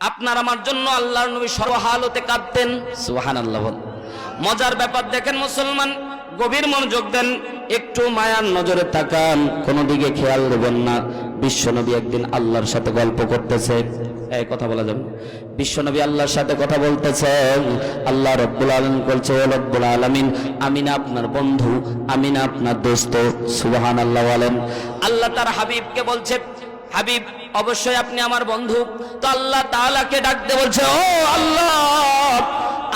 আপনার আমার জন্য আল্লাহর নবী সর্বহালতে কাঁদতেন। সুহান আল্লাহ মজার ব্যাপার দেখেন মুসলমান গভীর মনোযোগ দেন একটু মায়ার নজরে তাকান। কোনো দিকে খেয়াল দেবেন না। বিশ্বনবী একদিন আল্লাহর সাথে গল্প করতেছে। এই কথা বলা যাবে বিশ্বনবী আল্লাহর সাথে কথা বলতেছে। আল্লাহ রব্বুল আলমিন বলছে রব্বুল আলমিন আমি না আপনার বন্ধু আমি না আপনার দোস্ত। সুবাহান আল্লাহ বলেন। আল্লাহ তার হাবিবকে বলছে হাবিব, অবশ্যই আপনি আমার বন্ধু। তো আল্লাহ তাআলাকে ডাকতে বলছে, ও আল্লাহ,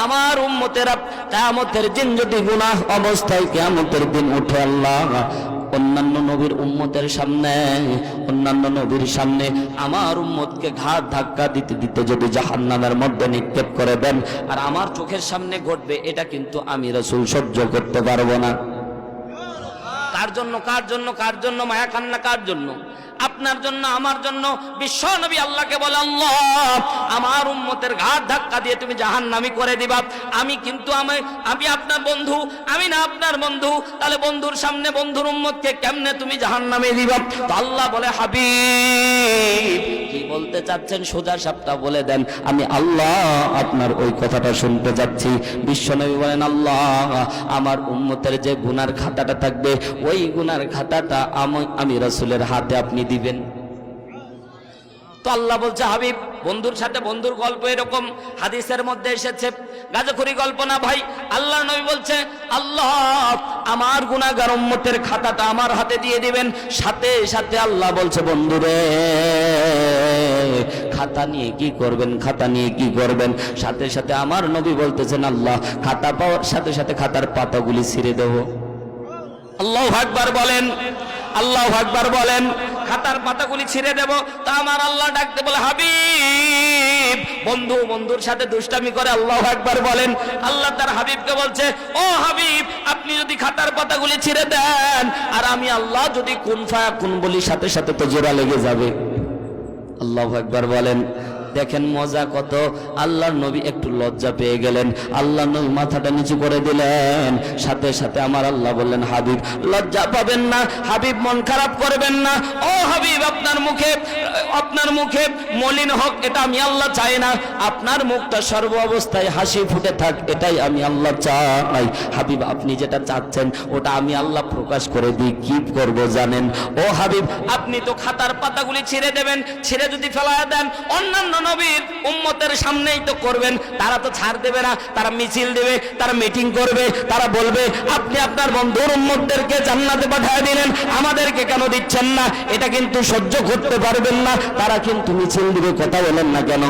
আমার উম্মতেরা কিয়ামতের দিন যদি গুনাহ অবস্থায় কিয়ামতের দিন উঠে আল্লাহ, অন্যান্য নবীর উম্মতের সামনে, অন্যান্য নবীর সামনে আমার উম্মতকে ঘাট ধাক্কা দিতে দিতে যদি জাহান্নামের মধ্যে নিক্ষেপ করে দেন, আর আমার চোখের সামনে ঘটবে, এটা কিন্তু আমি রসুল সহ্য করতে পারব না। কার জন্য কার জন্য কার জন্য, মায়া কান্না কার জন্য? আপনার জন্য, আমার জন্য। বিশ্ব নবী আল্লাহকে বলে, আল্লাহ, আমার উম্মতের ঘাট ধাক্কা দিয়ে তুমি জাহান নামি করে দিবা। আমি কিন্তু আমি আমি আপনার বন্ধু, আমি না আপনার বন্ধু। তাহলে বন্ধুর সামনে বন্ধুর উম্মতকে কেমনে তুমি জাহান নামে দিবা? তো আল্লাহ বলে, হাবিব, কি বলতে চাচ্ছেন সোজা সাপটা বলে দেন। আমি আল্লাহ, আপনার ওই কথাটা শুনতে যাচ্ছি। বিশ্বনবী বলেন, আল্লাহ, আমার উম্মতের যে গুনার খাতাটা থাকবে, ওই গুনার খাতাটা আমি রাসূলের হাতে আপনি দিবেন। তো আল্লাহ বলছে, হাবিব, বন্ধুর সাথে বন্ধুর গল্প এরকম হাদিসের মধ্যে এসেছে। গাজখুরি গল্প না ভাই আল্লাহ নবী বলছে, আল্লাহ, আমার গুনাহগার উম্মতের খাতাটা আমার হাতে দিয়ে দিবেন। সাথে সাথে আল্লাহ বলছে, বন্ধুরে, খাতা নিয়ে কি করবেন, খাতা নিয়ে কি করবেন? সাথে সাথে আমার নবী বলতেছেন, আল্লাহ, খাতা পাওয়ার সাথে সাথে খাতার পাতাগুলি ছিঁড়ে দেবো। আল্লাহ আকবার বলেন। আল্লাহ আকবার বলেন। খাতার পাতাগুলি ছিঁড়ে দেব, তা আমার আল্লাহ ডাকতে বলে, হাবিব! বন্ধু বন্ধুর সাথে দুষ্টামি করে আল্লাহ আকবার বলেন। আল্লাহ তার হাবিবকে বলছে, ও হাবিব, আপনি যদি খাতার পাতাগুলি ছিঁড়ে দেন, আর আমি আল্লাহ যদি কোন কোন বলি সাথে সাথে তো জোড়া লেগে যাবে। আল্লাহ একবার বলেন। দেখেন মজা কত। আল্লাহর নবী একটু লজ্জা পেয়ে গেলেন। আল্লাহ নবী মাথাটা নিচু করে দিলেন। সাথে সাথে আমার আল্লাহ বললেন, হাবিব, লজ্জা পাবেন না। হাবিব মন খারাপ করবেন না। ও হাবিব, আপনার মুখে আপনার মুখে মলিন হোক, এটা আমি আল্লাহ চাই না। আপনার মুখটা সর্ব অবস্থায় হাসি ফুটে থাক, এটাই আমি আল্লাহ চাই। হাবিব, আপনি যেটা চাচ্ছেন, ওটা আমি আল্লাহ প্রকাশ করে দিই। কি করব জানেন? ও হাবিব, আপনি তো খাতার পাতাগুলি ছিঁড়ে দেবেন। ছিঁড়ে যদি ফেলায় দেন, অন্যান্য নবীর উম্মতের সামনেই তো করবেন, তারা তো ছাড় দেবে না, তারা মিছিল দেবে, তারা মিটিং করবে, তারা বলবে, আপনি আপনার বন্ধুর উম্মতদেরকে জান্নাতে পাঠিয়ে দিলেন, আমাদেরকে কেন দিচ্ছেন না? এটা কিন্তু সহ্য করতে পারবেন না, তারা কিন্তু মিছিল দিবে, কথা বলেন না কেন?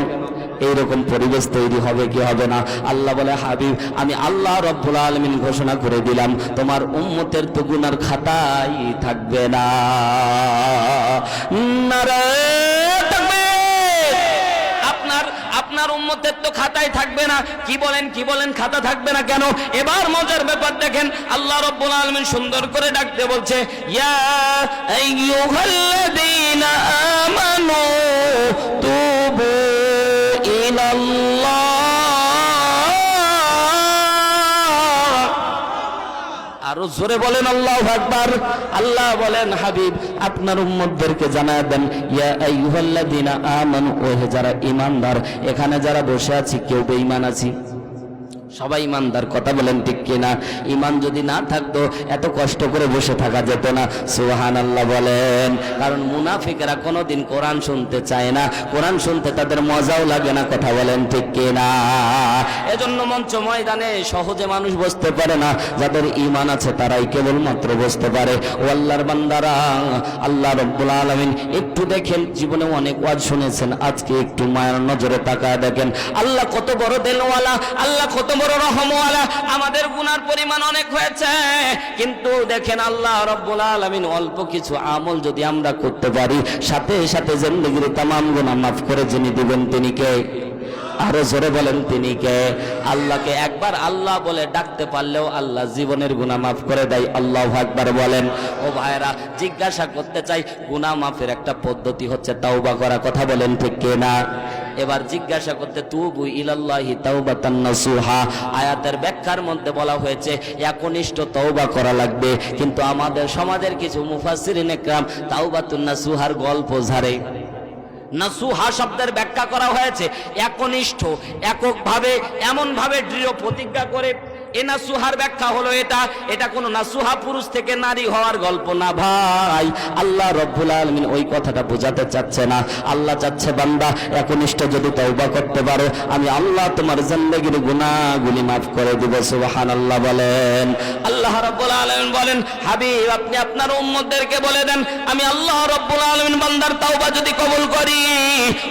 এইরকম পরিবেশ তৈরি হবে কি হবে না? আল্লাহ বলে, হাবিব, আমি আল্লাহ রব্বুল আলমিন ঘোষণা করে দিলাম, তোমার উম্মতের তো গুনার খাতাই থাকবে না। আপনার উম্মতের তো খাতায় থাকবে না। কি বলেন কি বলেন, খাতা থাকবে না কেন? এবার মজার ব্যাপার দেখেন, আল্লাহ রব্বুল আলামিন সুন্দর করে ডাকতে বলছে, ইয়া আমানু আরও জোরে বলেন, আল্লাহ আকবার। আল্লাহ বলেন, হাবিব, আপনার উম্মতদেরকে জানায় দেন, ইয়া আইয়ুহাল্লাযীনা আমানু ও হে যারা ঈমানদার, এখানে যারা বসে আছি, কেউ বেঈমান আছি। সবাই ইমানদার, কথা বলেন ঠিক কিনা? ইমান যদি না থাকতো, এত কষ্ট করে বসে থাকা যেত না। সুহান আল্লাহ বলেন। কারণ মুনাফিকেরা কোনোদিন কোরআন শুনতে চায় না। কোরআন শুনতে তাদের মজাও লাগে না, কথা বলেন ঠিক কিনা? এজন্য মঞ্চ ময়দানে সহজে মানুষ বসতে পারে না। যাদের ইমান আছে তারাই কেবলমাত্র বসতে পারে। ও আল্লাহর বান্দারা, আল্লাহ রব্বুল আলমিন, একটু দেখেন, জীবনে অনেক ওয়াজ শুনেছেন, আজকে একটু মায়ের নজরে তাকায় দেখেন। আল্লাহ কত বড় দেলওয়ালা, আল্লাহ কত বড় আমাদের গুনার পরিমাণ অনেক হয়েছে। কিন্তু দেখেন আল্লাহ রব্বুল আলমিন অল্প কিছু আমল যদি আমরা করতে পারি, সাথে সাথে জিন্দগির তামাম গুনাহ মাফ করে যিনি দিবেন তিনি কে? আরও জোরে বলেন তিনি কে? আল্লাহকে একবার আল্লাহ বলে ডাকতে পারলেও আল্লাহ জীবনের গুনাহ মাফ করে দেয়। আল্লাহ একবার বলেন, ও ভাইরা জিজ্ঞাসা করতে চাই, গুনাহ মাফের একটা পদ্ধতি হচ্ছে তাওবা করা। কথা বলেন ঠিক কে না এবার জিজ্ঞাসা করতে, তুবু ইলাল্লাহি তাওবাতান নাসুহা। আয়াতের ব্যাখ্যার মধ্যে বলা হয়েছে, একনিষ্ঠ তওবা করা লাগবে। কিন্তু আমাদের সমাজের কিছু মুফাসসিরিন একরাম তাওবাতুন নাসুহার গল্প ঝাড়ে। নাসুহা শব্দের ব্যাখ্যা করা হয়েছে, একনিষ্ঠ, এককভাবে, এমনভাবে দৃঢ় প্রতিজ্ঞা করে এ ব্যাখ্যা হলো এটা। এটা কোনো নাসুহা পুরুষ থেকে নারী হওয়ার গল্প না ভাই। আল্লাহ রব্বুল আলমিন ওই কথাটা বোঝাতে চাচ্ছে না। আল্লাহ চাচ্ছে, বান্দা, একনিষ্ঠ যদি তওবা করতে পারো, আমি আল্লাহ তোমার জিন্দেগির গুনাহগুলি মাফ করে দিব, সুবহানাল্লাহ বলেন। আল্লাহ রব্বুল আলামিন বলেন, হাবিব, আপনি আপনার উম্মতদেরকে বলে দেন, আমি আল্লাহ রব্বুল আলামিন বান্দার তাওবা যদি কবুল করি।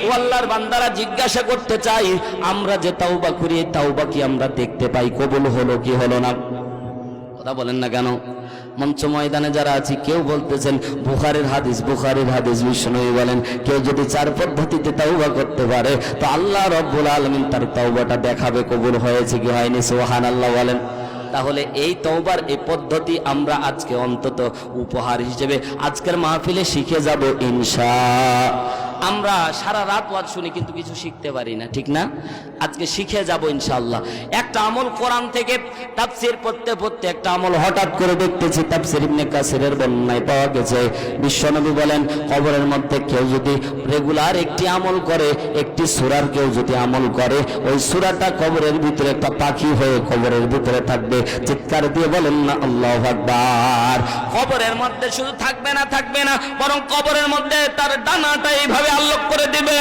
ও আল্লাহর বান্দারা জিজ্ঞাসা করতে চাই আমরা যে তাওবা করি তাওবা কি আমরা দেখতে পাই? কবুল হলো কি হলো না? কথা বলেন না কেন? মঞ্চ ময়দানে যারা আছি, কেউ বলতেছেন, বুখারের হাদিস বুখারের হাদিস, বিষ্ণুই বলেন, কেউ যদি চার পদ্ধতিতে তাওবা করতে পারে, তো আল্লাহ রব্বুল আলমিন তার তাওবাটা দেখাবে, কবুল হয়েছে কি হয়নি? সোহান আল্লাহ বলেন। তাহলে এই তওবার এই পদ্ধতি আমরা আজকে অন্তত উপহার হিসেবে আজকের মাহফিলে শিখে যাব ইনশা। আমরা সারা রাত ওয়াজ শুনি, কিন্তু কিছু শিখতে পারি না, ঠিক না? আজকে শিখে যাব ইনশাআল্লাহ। একটা আমল কোরআন থেকে তাফসির পড়তে পড়তে একটা আমল হঠাৎ করে দেখতেছি, তাফসির ইবনে কাসিরের বর্ণনায় পাওয়া গেছে। বিশ্বনবী বলেন, কবরের মধ্যে কেউ যদি রেগুলার একটি আমল করে, একটি সূরার কেউ যদি আমল করে, ওই সূরাটা কবরের ভিতরে একটা পাখি হয়ে কবরের ভিতরে থাকবে। চিৎকার দিয়ে বলেন না, আল্লাহু আকবার। কবরের মধ্যে শুধু থাকবে না থাকবে না, বরং কবরের মধ্যে তার ডানাটা এইভাবে আলোক করে দিবে।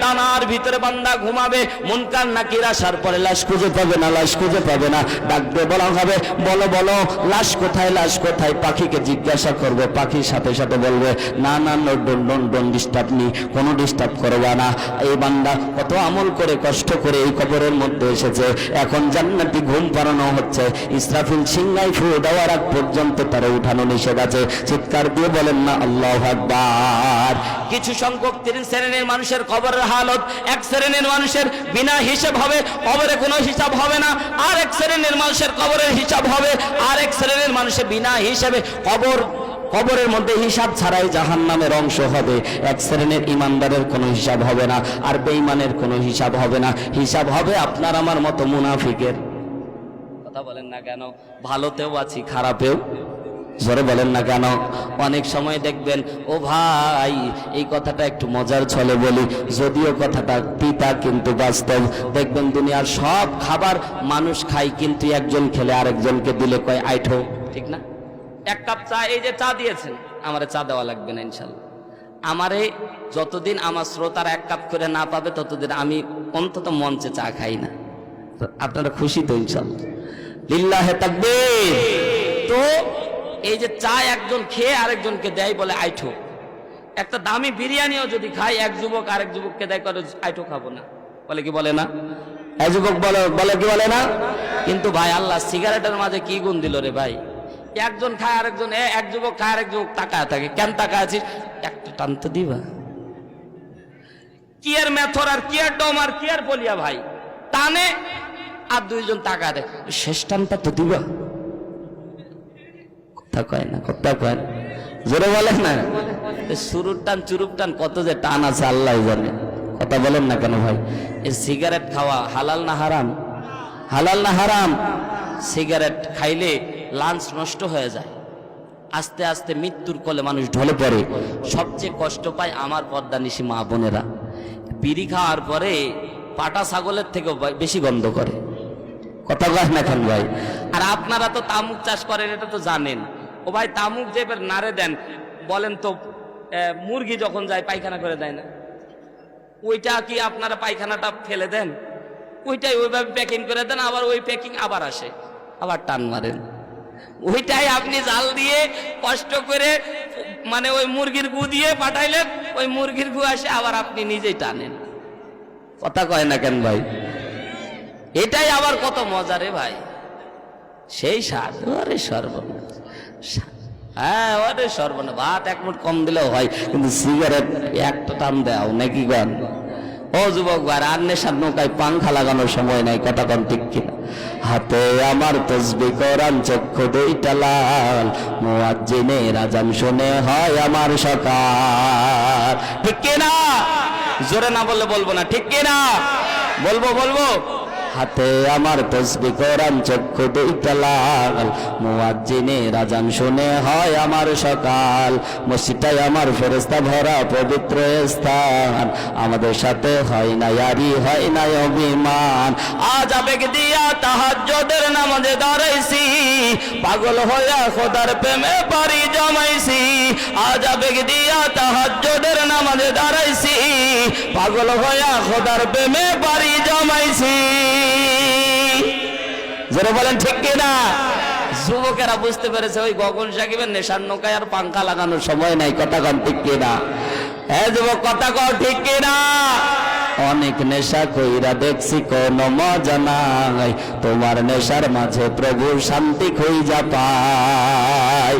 ডানার ভিতরে বান্দা ঘুমাবে মুনকার নাকির আসার পরে লাশ খুঁজে পাবে না, লাশ খুঁজে পাবে না। ডাক দিয়ে বলা হবে, বলো বলো, লাশ কোথায় লাশ কোথায়? পাখিকে জিজ্ঞাসা করবে, পাখির সাথে সাথে বলবে, না, no don't don't don't disturb নি কোনো ডিস্টার্ব করবা না। এই বান্দা কত আমল করে, কষ্ট করে এই কবরের মধ্যে এসেছে। এখন জান্নাতি ঘুম পাড়ানো হচ্ছে। ইসরাফিল সিংহাই ফুয়ে দেওয়ার আগ পর্যন্ত তারা উঠানো নিষেধ আছে। চিৎকার দিয়ে বলেন না, আল্লাহ আকবার। কিছু সংখ্যক তিন শ্রেণির মানুষের কবরের হালত, এক শ্রেণির মানুষের বিনা হিসাব হবে, কবরে কোনো হিসাব হবে না। আর এক শ্রেণির মানুষের কবরের হিসাব হবে আর এক শ্রেণির মানুষের বিনা হিসাবে কবর, কবরের মধ্যে হিসাব ছাড়াই জাহান নামের অংশ হবে। এক শ্রেণির ইমানদারের কোনো হিসাব হবে না, আর বেইমানের কোনো হিসাব হবে না। হিসাব হবে আপনার আমার মতো মুনাফিকের। কথা বলেন না কেন? ভালোতেও আছি, খারাপেও। জোরে বলেন না কেন? অনেক সময় দেখবেন, ও ভাই, এই কথাটা একটু মজার ছলে বলি। যদিও কথাটা পিতা কিন্তু বাস্তব। দেখবেন দুনিয়ার সব খাবার মানুষ খায়, কিন্তু একজন খেলে আরেকজনকে দিলে কয়, আইঠো। ঠিক না? এক কাপ চা, এই যে চা দিয়েছেন, আমারে চা দেওয়া লাগবে না ইনশাল্লাহ। আমারে যতদিন আমার শ্রোতার এক কাপ করে না পাবে, ততদিন আমি অন্তত মঞ্চে চা খাই না। আপনারা খুশি তো ইনশাল্লাহ? লিল্লাহে তাকবীর। তো এই যে চা একজন খেয়ে আরেকজনকে দেয় বলে আইঠো। একটা দামি বিরিয়ানিও যদি খায় এক যুবক আরেক যুবককে দেয় করে আইঠো খাব না। বলে কি বলে না? এক যুবক বলে বলে কি বলে না? কিন্তু ভাই আল্লাহ সিগারেটের মাঝে কি গুণ দিল রে ভাই? একজন খায় আরেকজন এ, এক যুবক খায় আরেক যুবক তাকায় থাকে কেন তাকায় আছিস? একটা টান তো দিবা। কি আর মেথর আর কি আর ডম আর কি আর বলিয়া ভাই? টানে আর দুইজন টাকা দেয় শেষ টানটা তো দিবা। কথা কয় না, কথা কয় জোরে বলেন না? সুরুর টান চুরুপ টান, কত যে টান আছে, আল্লাহ জানে। কথা বলেন না কেন ভাই? এই সিগারেট খাওয়া হালাল না হারাম? হালাল না হারাম? সিগারেট খাইলে লাঞ্চ নষ্ট হয়ে যায়। আস্তে আস্তে মৃত্যুর কলে মানুষ ঢলে পড়ে। সবচেয়ে কষ্ট পায় আমার পর্দা নিশি মা বোনেরা। বিড়ি খাওয়ার পরে পাটা ছাগলের থেকেও বেশি গন্ধ করে। কথা কয় না কেন ভাই? আর আপনারা তো তামুক চাষ করেন, এটা তো জানেন। ও ভাই তামুক যে এবার নাড়ে দেন, বলেন তো মুরগি যখন যায়, পায়খানা করে দেয় না। ওইটা কি আপনারা পায়খানাটা ফেলে দেন? ওইটাই ওইভাবে প্যাকিং করে দেন, আবার ওই প্যাকিং আবার আসে, আবার টান মারেন। ওইটাই আপনি জাল দিয়ে কষ্ট করে মানে ওই মুরগির গু দিয়ে পাঠাইলেন, ওই মুরগির গু আসে, আবার আপনি নিজেই টানেন। কথা কয় না কেন ভাই? এটাই আবার কত মজা রে ভাই। সেই স্বাদ, আরে সর্বনাশ। হ্যাঁ ওরে সর্বনাশ ভাত এক মুঠ কম দিলেও হয়, কিন্তু সিগারেট একটা টান দেও, নাকি গান ও যুবক ভাই আর নেশার নৌকায় পাংখা লাগানোর সময় নাই, কথা কন ঠিক কিনা? হাতে আমার তসবি করান চক্ষু দুইটা লাল মুয়াজ্জিনে রাজাম শুনে হয় আমার সকাল। ঠিক কিনা? জোরে না বললে বলব না, ঠিক কিনা? বলব বলব? হাতে আমার তসবি কোরআন চক্ষু দুইটা লাল। মুয়াজ্জিনে রাজান শুনে হয় আমার সকাল। মসজিদটাই আমার ফেরেস্তা ভরা পবিত্র স্থান। আমাদের সাথে হয় না ইয়ারি হয় না অভিমান। আজ আবেগ দিয়া তাহাজ্জুদের নামাজে দাঁড়াইছি। পাগল হইয়া খোদার প্রেমে পারি জমাইছি। আজ আবেগ দিয়া তাহাজ্জুদের নামাজে দাঁড়াইছি। পাগল হইয়া খোদার প্রেমে পারি জমাইছি। জোরে বলেন, ঠিক কিনা? যুবকেরা বুঝতে পেরেছে, ওই গগন সাকিবের নেশার নৌকায় আর পাঙ্খা লাগানোর সময় নাই। কথা কন, ঠিক কিনা? হ্যাঁ যুবক, কথা কন, ঠিক কিনা? অনেক নেশা কইরা দেখছি, কোন মজা নাই। তোমার নেশার মাঝে প্রভু শান্তি খুঁজা পায়।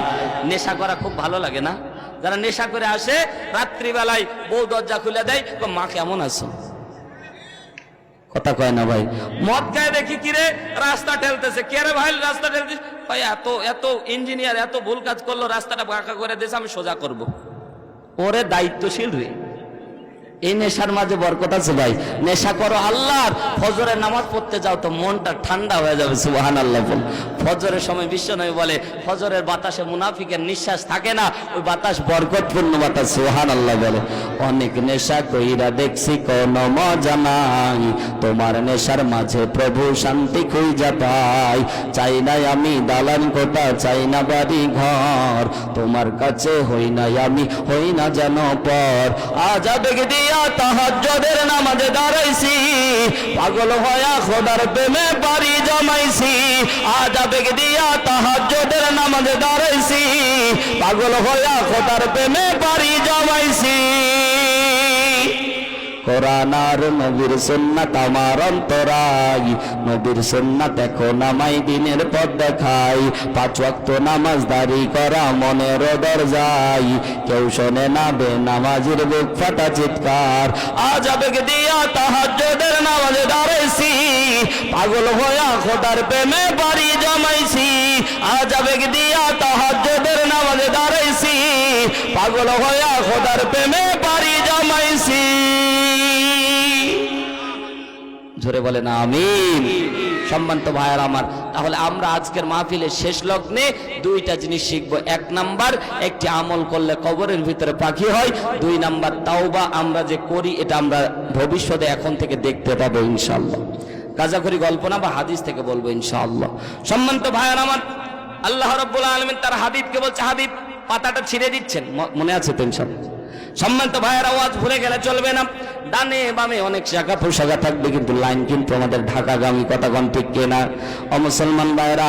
নেশা করা খুব ভালো লাগে না? যারা নেশা করে আসে, রাত্রিবেলায় বউ দরজা খুলে দেয় মা কেমন আছো? কথা কয় না ভাই। মদ খায় দেখি কি রে রাস্তা ঠেলতেছে। কে রে ভাই, রাস্তা ঠেলতেছে ভাই, এত এত ইঞ্জিনিয়ার এত ভুল কাজ করল, রাস্তাটা বাঁকা করে দিয়েছে, আমি সোজা করব। ওরে দায়িত্বশীল রে। এই নেশার মাঝে বরকত আছে ভাই। নেশা করো আল্লাহর, ফজরের নামাজ পড়তে যাও তো মনটা ঠান্ডা হয়ে যাবে সুবাহান আল্লাহ বল। ফজরের সময় বিশ্ব নয় বলে, ফজরের বাতাসে মুনাফিকের নিঃশ্বাস থাকে না, ওই বাতাস বরকতপূর্ণ বাতাস সুহান আল্লাহ বলে। অনেক নেশা কইরা দেখছি কোন মজা নাই, তোমার নেশার মাঝে প্রভু শান্তি খুঁজা পাই। চাই নাই আমি দালান কোটা, চাই না বাড়ি ঘর, তোমার কাছে হই না আমি, হই না যেন পর। আজ আবেগ দিয়া তাহাজ্জদের নামাজে দাঁড়াইছি। পাগল হয়া খোদার প্রেমে বাড়ি জমাইছি। আজ আবেগ দিয়া তাহাজ্জদের নামাজে দাঁড়াইছি। পাগল হয়া খোদার প্রেমে বাড়ি জমাইছি। কোরআন আর নবীর সুন্নাত আমার অন্তরাই নবীর সুন্নাত এখন আমায় দিনের পথ দেখাই পাঁচ ওয়াক্ত নামাজ দাঁড়ি করা মনের দরজাই কেউ শোনে না বে নামাজের বুক ফাটা চিৎকার। আজ আবেগ দিয়া তাহাজ্জুদের নামাজে দাঁড়াইছি। পাগল হইয়া খোদার প্রেমে বাড়ি জমাইছি। আজ আবেগ দিয়া তাহাজ্জুদের নামাজে দাঁড়াইছি। পাগল হইয়া খোদার প্রেমে বাড়ি জমাইছি। জোরে বলেন, আমিন। সম্মানিত ভাইয়ার আমার, তাহলে আমরা আজকের মাহফিলের শেষ লগ্নে দুইটা জিনিস শিখব। এক নাম্বার, একটি আমল করলে কবরের ভিতরে পাখি হয়। দুই নাম্বার, তাওবা আমরা যে করি, এটা আমরা ভবিষ্যতে এখন থেকে দেখতে পাবো ইনশাল্লাহ কাজা করি গল্প না বা হাদিস থেকে বলব, ইনশাআল্লাহ। সম্মানিত ভাইয়ার আমার, আল্লাহ রব্বুল আলমিন তার হাবিবকে বলছে, হাবিব, পাতাটা ছিঁড়ে দিচ্ছেন। মনে আছে তো ইনশাল্লাহ সম্মানিত ভাইয়ের, আওয়াজ ভুলে গেলে চলবে না। ডানে বামে অনেক শাখা পোশাখা থাকবে, কিন্তু লাইন কিন্তু আমাদের ঢাকাগামী কথাগণ ঠিক কিনা? মুসলমান ভাইরা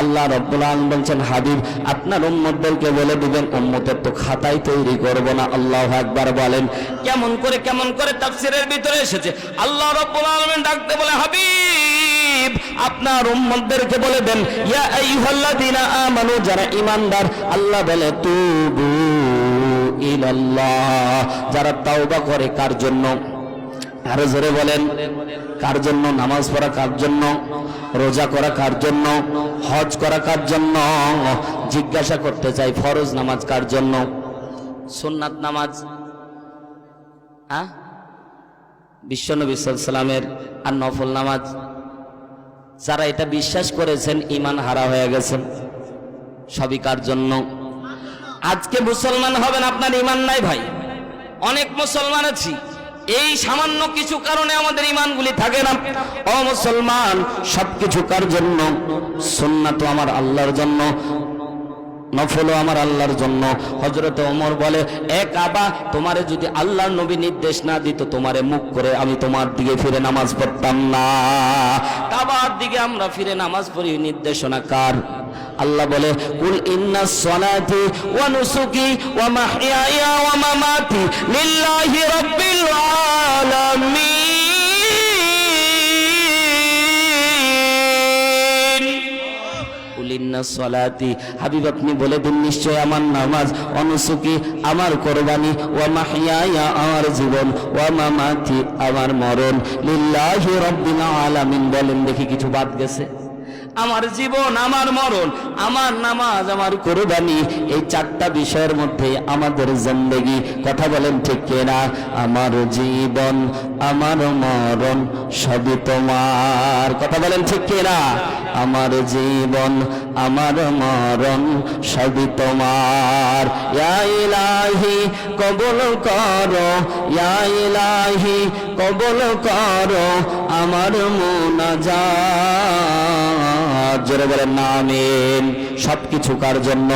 আল্লাহ রব্বুল আলম বলছেন, হাবিব, আপনার উম্মতদেরকে বলে দিবেন, উম্মতের তো খাতাই তৈরি করব না, আল্লাহ একবার বলেন। কেমন করে কেমন করে তাফসিরের ভিতরে এসেছে? আল্লাহ রব্বুল আলমেন ডাকতে বলে, হাবিব, আপনার উম্মতদেরকে বলে দেন, ইয়া আইয়ুহাল্লাযীনা আমানু, যারা ঈমানদার, আল্লাহ বলে, তুবু যারা তাওবা করে, কার জন্য? আরও জোরে বলেন। কার জন্য? নামাজ পড়া কার জন্য? রোজা করা কার জন্য? হজ করা কার জন্য? জিজ্ঞাসা করতে চাই, ফরজ নামাজ কার জন্য? সুন্নাত নামাজ হ্যাঁ বিশ্বনবী সাল্লামের আর নফল নামাজ। যারা এটা বিশ্বাস করেছেন ইমান হারা হয়ে গেছেন। সবই কার জন্য? আজকে মুসলমান হবেন আপনার ইমান নাই ভাই। অনেক মুসলমান আছি। এই সামান্য কিছু কারণে আমাদের ইমানগুলি থাকে না। ও মুসলমান, সবকিছু কার জন্য? সুন্নাত আমার আল্লাহর জন্য, নফল আমার আল্লাহর জন্য। হজরত ওমর বলে এক আবা তোমারে যদি আল্লাহর নবী নির্দেশ না দিত, তোমারে মুখ করে আমি তোমার দিকে ফিরে নামাজ পড়তাম না। কাবার দিকে আমরা ফিরে নামাজ পড়ি, নির্দেশনা কার? আল্লাহ বলে, কুল ইন্না সলাতি ওয়া নুসুকি ওয়া মাহইয়ায়া ওয়া মামাতি লিল্লাহি রাব্বিল আলামিন। কুলিন্না সলাতি, হাবিব আপনি বলে দিন নিশ্চয় আমার নামাজ অনুসুকি আমার কোরবানি, ওয়া মাহিয়ায়া আমার জীবন, ওয়া মামাতি আমার মরণ, লিল্লাহি রাব্বিল আলামিন। বলেন দেখি কিছু বাদ গেছে। আমার জীবন, আমার মরণ, আমার নামাজ, আমার কোরবানি, এই চারটা বিষয়ের মধ্যে আমাদের জিন্দেগি, কথা বলেন ঠিক কিনা? আমার জীবন, আমার মরণ, সবই তোমার, কথা বলেন ঠিক কিনা? আমার জীবন, আমার মরণ, সবই তোমার। ইয়া ইলাহি, কবুল করো, ইয়া ইলাহি, কবুল করো, আমার মোনাজাত। জোরে বলেন না আমিন। সবকিছু কার জন্য?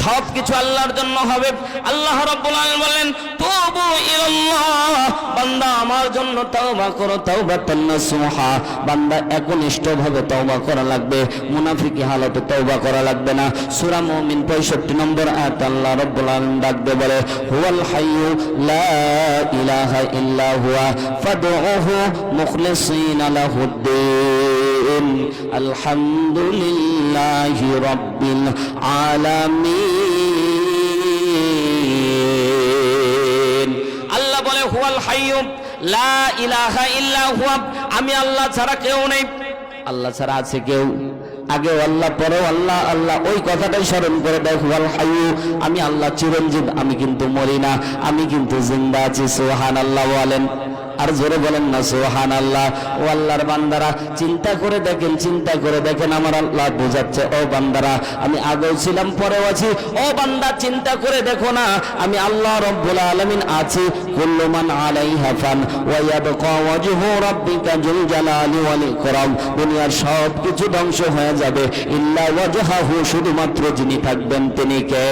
সবকিছু আল্লাহর জন্য হবে। আল্লাহ রাব্বুল আলামিন বলেন বান্দা আমার জন্য করো তাওবাতান নাসুহা। বান্দা করা লাগবে। মুনাফিকি হালতে করা লাগবে না। সূরা মুমিন 65 নম্বর আয়াত আল্লাহ রাব্বুল আলামিন ডাকবে বলে, হুয়াল হাইয়্যু লা ইলাহা ইল্লা হুয়া, ফাদউহু মুখলিসিনা লাহুদ্দিন। আলহামদুলিল্লাহি রাব্বিল আলামিন আল্লাহ বলে হুয়াল লা ইলাহা ইল্লা হুয়া। আমি আল্লাহ ছাড়া কেউ নেই। আল্লাহ ছাড়া আছে কেউ। আগে আল্লাহ পরেও আল্লাহ। আল্লাহ ওই কথাটাই স্মরণ করে দেখ হুয়াল হাইয়্যু আমি আল্লাহ চিরঞ্জীব আমি কিন্তু মরি না। আমি কিন্তু জিন্দা আছি সুবহান আল্লাহ বলেন। আর জোরে বলেন না সোহান আল্লাহ ও আল্লাহর বান্দারা, চিন্তা করে দেখেন, চিন্তা করে দেখেন, আমার আল্লাহ বোঝাচ্ছে, ও বান্দারা, আমি আগেও ছিলাম, পরেও আছি। ও বান্দা, চিন্তা করে দেখো না, আমি আল্লাহ রব্বুল আলামিন আছি। কুল্লু মান আলাইহা ফান, ওয়া ইয়াবকা ওয়াজহু রাব্বিকা যুল জালালি ওয়াল ইকরাম। দুনিয়ার সব কিছু ধ্বংস হয়ে যাবে, ইল্লা ওয়াজহাহু, শুধুমাত্র যিনি থাকবেন তিনি কে?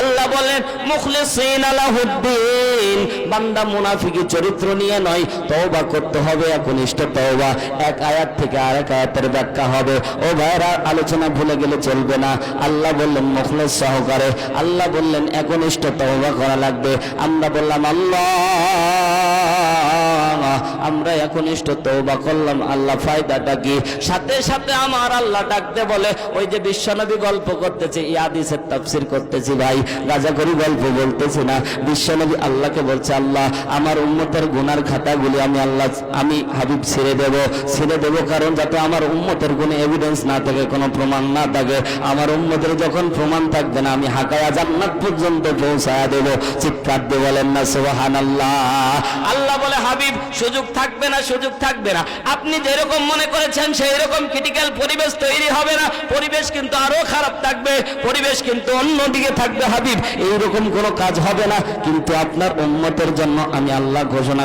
আল্লাহ বলেন, মুখলিসিন আলাহুদ্দিন। বান্দা মুনাফিকি চরিত্র নিয়ে নয়। তওবা করতে হবে, একনিষ্ঠ তওবা। এক আয়াত থেকে আরেক আয়াতের ব্যাখ্যা হবে। ও ভাইরা আলোচনা ভুলে গেলে চলবে না। আল্লাহ বললেন, মুখলেস সহকারে। আল্লাহ বললেন, একনিষ্ঠ তওবা করা লাগবে। আমরা বললাম, আল্লাহ, আমরা একনিষ্ঠ তওবা করলাম। আল্লাহ ফায়দাটা কি? সাথে সাথে আমার আল্লাহ ডাকতে বলে, ওই যে বিশ্বনবী গল্প করতেছে ইয়াদিসের তাফসির করতেছি ভাই। গাজাগরি গল্প বলতেছি না। বিশ্বনবী আল্লাহকে বলছে, আল্লাহ, আমার উম্মতের গুনার খাতাগুলি আমি আল্লাহ, আমি হাবিব ছেড়ে দেব। ছেড়ে দেব কারণ যাতে আমার উম্মতের কোনো এভিডেন্স না থাকে, কোনো প্রমাণ না থাকে। আমার উম্মতের যখন প্রমাণ থাকবে না, আমি হাকায়া জান্নাত পর্যন্ত পৌঁছায়া দেব। চিৎকার দিয়ে বলেন না সুবহান আল্লাহ আল্লাহ বলে, হাবিব, সুযোগ থাকবে না, সুযোগ থাকবে না। আপনি যেরকম মনে করেছেন, সেই রকম ক্রিটিক্যাল পরিবেশ তৈরি হবে না। পরিবেশ কিন্তু আরও খারাপ থাকবে, পরিবেশ কিন্তু অন্যদিকে থাকবে, হাবিব। এইরকম কোনো কাজ হবে না। কিন্তু আপনার উম্মতের জন্য আমি আল্লাহ ঘোষণা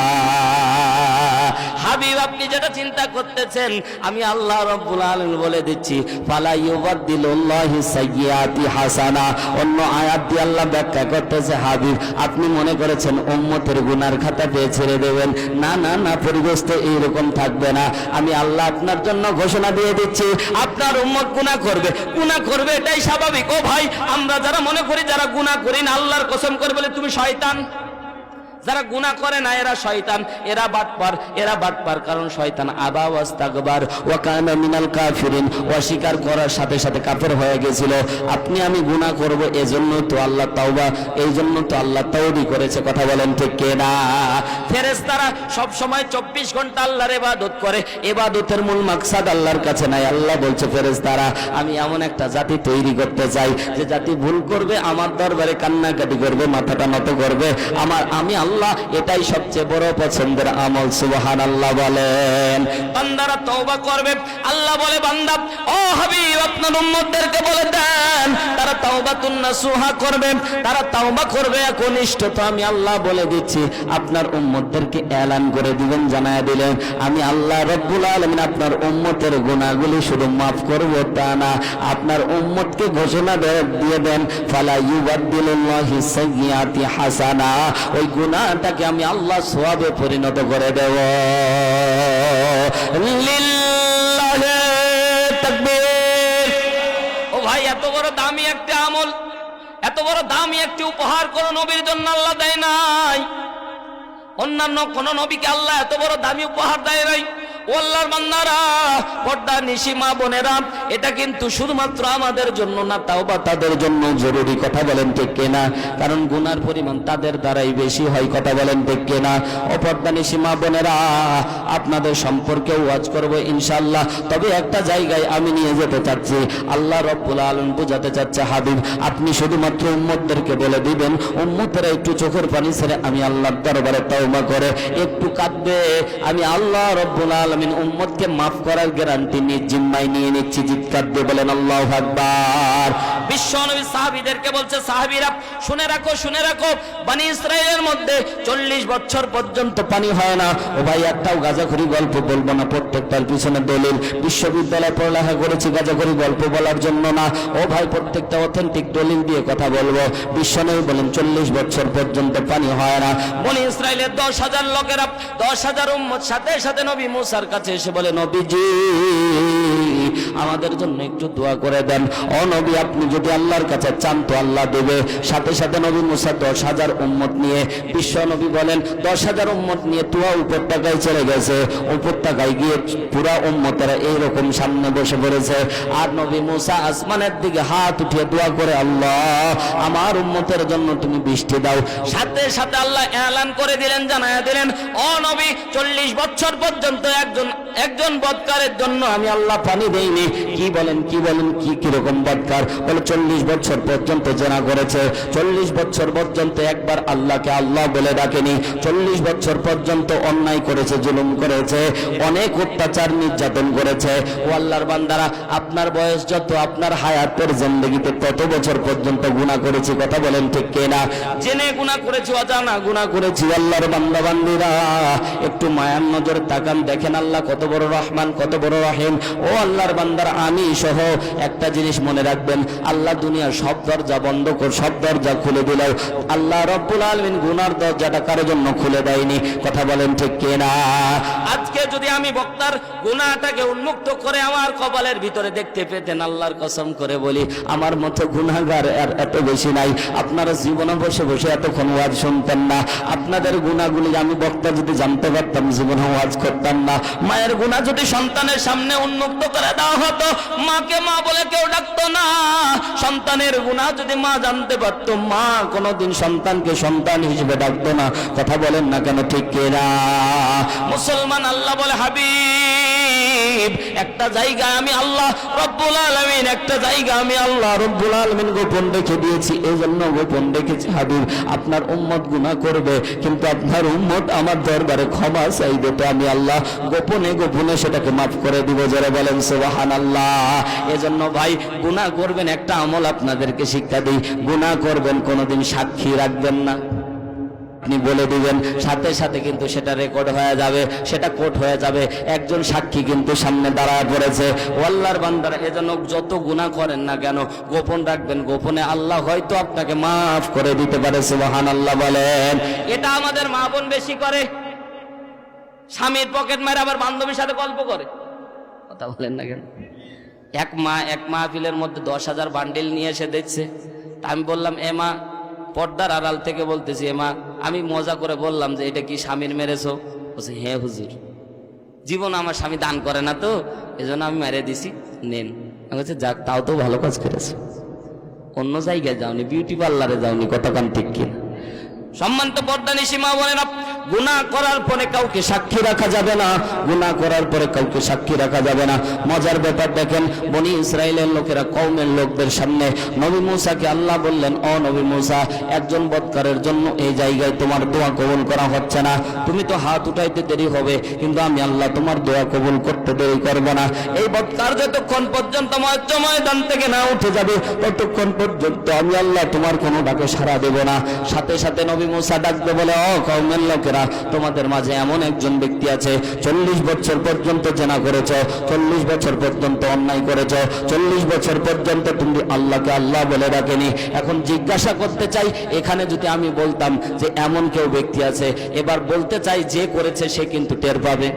হাবিব, আপনি যেটা চিন্তা করতেছেন, আমি আল্লাহ রব্বুল আলামিন বলে দিচ্ছি, ফালা ইউবাদদিলুল্লাহি সাইয়্যাতি হাসানা। অন্য আয়াত দিয়ে আল্লাহ ব্যাখ্যা করতেছে, হাবিব, আপনি মনে করেছেন উম্মতের গুনার খাতা পেয়ে ছেড়ে দেবেন? না না না, পরিবেশ তো এইরকম থাকবে না। আমি আল্লাহ আপনার জন্য ঘোষণা দিয়ে দিচ্ছি, আপনার উম্মত গুনাহ করবে। গুনাহ করবে এটাই স্বাভাবিক। ও ভাই, আমরা যারা মনে করি, যারা গুনাহ করি না, আল্লাহর কসম করে বলে, তুমি শয়তান। যারা গুনাহ করে না, এরা শয়তান। এরা বাটপার এরা বাটপার কারণ শয়তান আবা ওয়াস্তাকবার ওয়া কানা মিনাল কাফিরিন অস্বীকার করার সাথে সাথে কাফের হয়ে গেছিল। আপনি আমি গুনাহ করব, এজন্য তো আল্লাহ তাওবা এই জন্য তো আল্লাহ তৌবি করেছে। কথা বলেন ঠিক কে না ফেরেশতারা সব সময় 24 ঘণ্টা আল্লাহর ইবাদত করে। ইবাদতের মূল মাকসাদ আল্লাহর কাছে নাই। আল্লাহ বলছে, ফেরেশতারা, আমি এমন একটা জাতি তৈরি করতে চাই, যে জাতি ভুল করবে, আমার দরবারে কান্নাকাটি করবে, মাথাটা নত করবে। আমার, আমি আল্লাহ এটাই সবচেয়ে বড় পছন্দের আমল সুবহান আল্লাহ বলেন। বান্দারা তওবা করবে, আল্লাহ বলে, বান্দা, ও হাবিব, আপনার উম্মতদেরকে বলে দেন, তারা তাওবাতুন নাসুহা করবে, তারা তাওবা করবে একনিষ্ঠ তো আমি আল্লাহ বলে দিচ্ছি। আপনার উম্মতদেরকে এলান করে দিবেন, জানায় দিলেন, আমি আল্লাহ রব্বুল আলামিন আপনার উম্মতের গুনাহগুলি শুধু মাফ করব তা না, আপনার উম্মতকে ঘোষণা দিয়ে দেন, ফালা ইউবাদদিলুল্লাহি সাইয়্যাতি হাসানা। ওই গুনাহটাকে আমি আল্লাহ সওয়াবে পরিণত করে দেব। ও ভাই, এত বড় দামি একটা আমল, এত বড় দামি একটি উপহার কোন নবীর জন্য আল্লাহ দেয় নাই। অন্যান্য কোন নবীকে আল্লাহ এত বড় দামি উপহার দেয় নাই। ও আল্লাহর বান্দারা পর্দা নিশি মা বোনেরা এটা কিন্তু শুধুমাত্র আমাদের জন্য না, তাও বা তাদের জন্য জরুরি। কথা বলেন ঠিক কিনা? কারণ গুনার পরিমাণ তাদের দ্বারাই বেশি হয়, কথা বলেন ঠিক কিনা? অপরদানি সীমা বোনেরা, আপনাদের সম্পর্কে ওয়াজ করব ইনশাল্লাহ তবে একটা জায়গায় আমি নিয়ে যেতে চাচ্ছি। আল্লাহ রব্বুল আলম বুঝাতে চাচ্ছে, হাবিব, আপনি শুধুমাত্র উম্মতদেরকে বলে দিবেন, উম্মতেরা একটু চোখের পানি ছেড়ে আমি আল্লাহর দরবারে তওবা করে, একটু কাঁদবে। আমি আল্লাহ রব্বুল আলমিন উম্মতকে মাফ করার গ্যারান্টি নিয়ে জিম্মায় নিয়ে নিচ্ছি চিৎকার দিয়ে বলেন, আল্লাহ আকবার। বিশ্ব নবী সাহাবীদেরকে বলছে, সাহাবীরা, শুনে রাখো শুনে রাখো, বানি ইসরায়েলের মধ্যে চল্লিশ বছর পর্যন্ত পানি হয় না। ও ভাই, একটাও গাজাখড়ি গল্প বলব না, প্রত্যেকটার পিছনে দলিল। বিশ্ববিদ্যালয়ে পড়ালেখা করেছি গাজাখড়ি গল্প বলার জন্য না। ও ভাই, প্রত্যেকটা অথেন্টিক দলিল দিয়ে কথা বলব। বিশ্বনবী বলেন, চল্লিশ বছর পর্যন্ত পানি হয় না। বনি ইসরায়েলের দশ হাজার লোকেরা, দশ হাজার উম্মত সাথে সাথে নবী মুসার কাছে এসে বলে, নবীজি আমাদের জন্য একটু দোয়া করে দেন। ও নবী, আপনি যদি আল্লাহর কাছে চান তো আল্লাহ দেবে। সাথে সাথে নবী মুসা দশ হাজার উম্মত নিয়ে বিশ্ব নবী বলেন, দশ হাজার উম্মত নিয়ে তুয়া উপত্যকায় চলে গেছে। উপত্যকায় গিয়ে পুরা উম্মতেরা এইরকম সামনে বসে পড়েছে। আর নবী মুসা আসমানের দিকে হাত উঠিয়ে দোয়া করে, আল্লাহ, আমার উম্মতের জন্য তুমি বৃষ্টি দাও। সাথে সাথে আল্লাহ এলান করে দিলেন, জানায়া দিলেন অনবী চল্লিশ বছর পর্যন্ত একজন একজন বৎকারের জন্য আমি আল্লাহ পানি দেইনি। কি বলেন কি বলেন, কি কীরকম বৎকার? বলে চল্লিশ বছর পর্যন্ত জেনা করেছে। চল্লিশ বছর পর্যন্ত একবার আল্লাহকে আল্লাহ বলে ডাকেনি। চল্লিশ বছর পর্যন্ত অন্যায় করেছে, জুলুম করেছে, অনেক অত্যাচার নির্যাতন করেছে। ও আল্লাহর বান্দারা, আপনার বয়স যত, আপনার হায়াতের জিন্দগিতে তত বছর পর্যন্ত গুণা করেছি, কথা বলেন ঠিক কিনা? জেনে গুণা করেছি, অজানা গুণা করেছি, আল্লাহর বান্দা বান্দিরা একটু মায়ার নজর তাকান, দেখেন আল্লাহ কত বড় রহমান, কত বড় রহিম। ও আল্লাহর বান্দার আমি সহ একটা জিনিস মনে রাখবেন, আল্লাহ দুনিয়ার সব দরজা বন্ধ কর, সব দরজা খুলে দিল আল্লাহ রব্বুল আলমিন গুনার দরজাটা কারোর জন্য খুলে দেয়নি। কথা বলেন ঠিক কিনা? আজকে যদি আমি বক্তার গুনাহটাকে উন্মুক্ত করে আমার কপালের ভিতরে দেখতে পেতেন, আল্লাহর কসম করে বলি, আমার মতো গুনাহগার আর এত বেশি নাই। আপনারা জীবনে বসে বসে এতক্ষণ ওয়াজ শুনতেন না। আপনাদের গুণাগুলি আমি বক্তা যদি জানতে পারতাম, জীবনে ওয়াজ করতাম না। মায়ের গুণা যদি সন্তানের সামনে উন্মুক্ত করে দেওয়া হতো, মাকে মা বলে কেউ ডাকতো না। সন্তানের গুণা যদি মা জানতে পারতো, মা কোনোদিন সন্তানকে সন্তান হিসেবে ডাকতো না। কথা বলেন না কেন ঠিক কেনা? মুসলমান আল্লাহ বলে, হাবিব, একটা জায়গা আমি আল্লাহ রব্বুল আলমিন, একটা জায়গা আমি আল্লাহ রব্বুল আলমিন গোপন রেখে দিয়েছি। এই জন্য গোপন রেখেছি, হাবিব, আপনার উম্মত গুনাহ করবে, কিন্তু আপনার উম্মত আমার দরবারে ক্ষমা চাইবে, তো আমি আল্লাহ গোপনে গোপনে সেটাকে মাফ করে দিব যারা বলেন সোবাহান আল্লাহ এজন্য ভাই, গুনাহ করবেন একটা আমল আপনাদেরকে শিক্ষা দিই। গুনাহ করবেন, কোনোদিন সাক্ষী রাখবেন না। আপনি বলে দিবেন, সাথে সাথে কিন্তু সেটা রেকর্ড হয়ে যাবে, সেটা কোর্ট হয়ে যাবে। একজন সাক্ষী কিন্তু সামনে দাঁড়ায় পড়েছে। ওয়াল্লার বান্দার, এজন্য যত গুনাহ করেন না কেন, গোপন রাখবেন, গোপনে আল্লাহ হয়তো আপনাকে মাফ করে দিতে পারে সুবহান আল্লাহ বলেন। এটা আমাদের মা বোন বেশি করে। স্বামীর পকেট মারে আবার বান্ধবীর সাথে গল্প করে। কথা বলেন না কেন? এক মা, এক মাহফিলের মধ্যে দশ হাজার বান্ডিল নিয়ে এসে দেখছে। তা আমি বললাম, এ মা, পর্দার আড়াল থেকে বলতেছি, এ মা, আমি মজা করে বললাম যে, এটা কি স্বামীর মেরেছো? বলছে হ্যাঁ হুজুর। জীবন আমার স্বামী দান করে না তো, এজন্য আমি মেরে দিছি, নেন। বলছি, যাক, তাও তো ভালো কাজ করেছে। অন্য জায়গায় যাওনি, বিউটি পার্লারে যাওনি কতক্ষণ ঠিক কিনা? সম্মানিত পর্দানি সীমা বলেন গুনাহ করার পরে কাউকে সাক্ষী রাখা যাবে না, গুনাহ করার পরে কাউকে সাক্ষী রাখা যাবে না। মজার ব্যাপার দেখেন, বনি ইসরায়েলের লোকেরা কওমের লোকদের সামনে, নবী মুসাকে আল্লাহ বললেন, ও নবী মুসা, একজন বৎকারের জন্য এই জায়গায় তোমার দোয়া কবুল করা হচ্ছে না। তুমি তো হাত উঠাইতে দেরি হবে, কিন্তু আমি আল্লাহ তোমার দোয়া কবুল করতে দেরি করব না। এই বৎকার যতক্ষণ পর্যন্ত ময়দান থেকে না উঠে যাবে, ততক্ষণ পর্যন্ত আমি আল্লাহ তোমার কোনো ডাকে সাড়া দেব না। সাথে সাথে নবী মুসা ডাকবে বলে কওমের লোকেরা, তোমাদের মাঝে এমন একজন ব্যক্তি আছে, চল্লিশ বছর পর্যন্ত জেনা করেছ, চল্লিশ বছর পর্যন্ত অন্যায় করেছ, চল্লিশ বছর পর্যন্ত তুমি আল্লাহকে আল্লাহ বলে ডাকেনি। এখন জিজ্ঞাসা করতে চাই, এখানে যদি আমি বলতাম যে এমন কেউ ব্যক্তি আছে, এবার বলতে চাই যে করেছে, সে কিন্তু টের পাবে।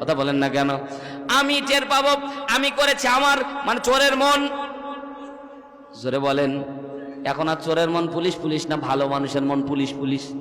কথা বলেন না কেন? আমি টের পাবো, আমি করেছি আমার মানে চোরের মন। জোরে বলেন। এখন আর চোরের মন পুলিশ পুলিশ না ভালো মানুষের মন পুলিশ পুলিশ?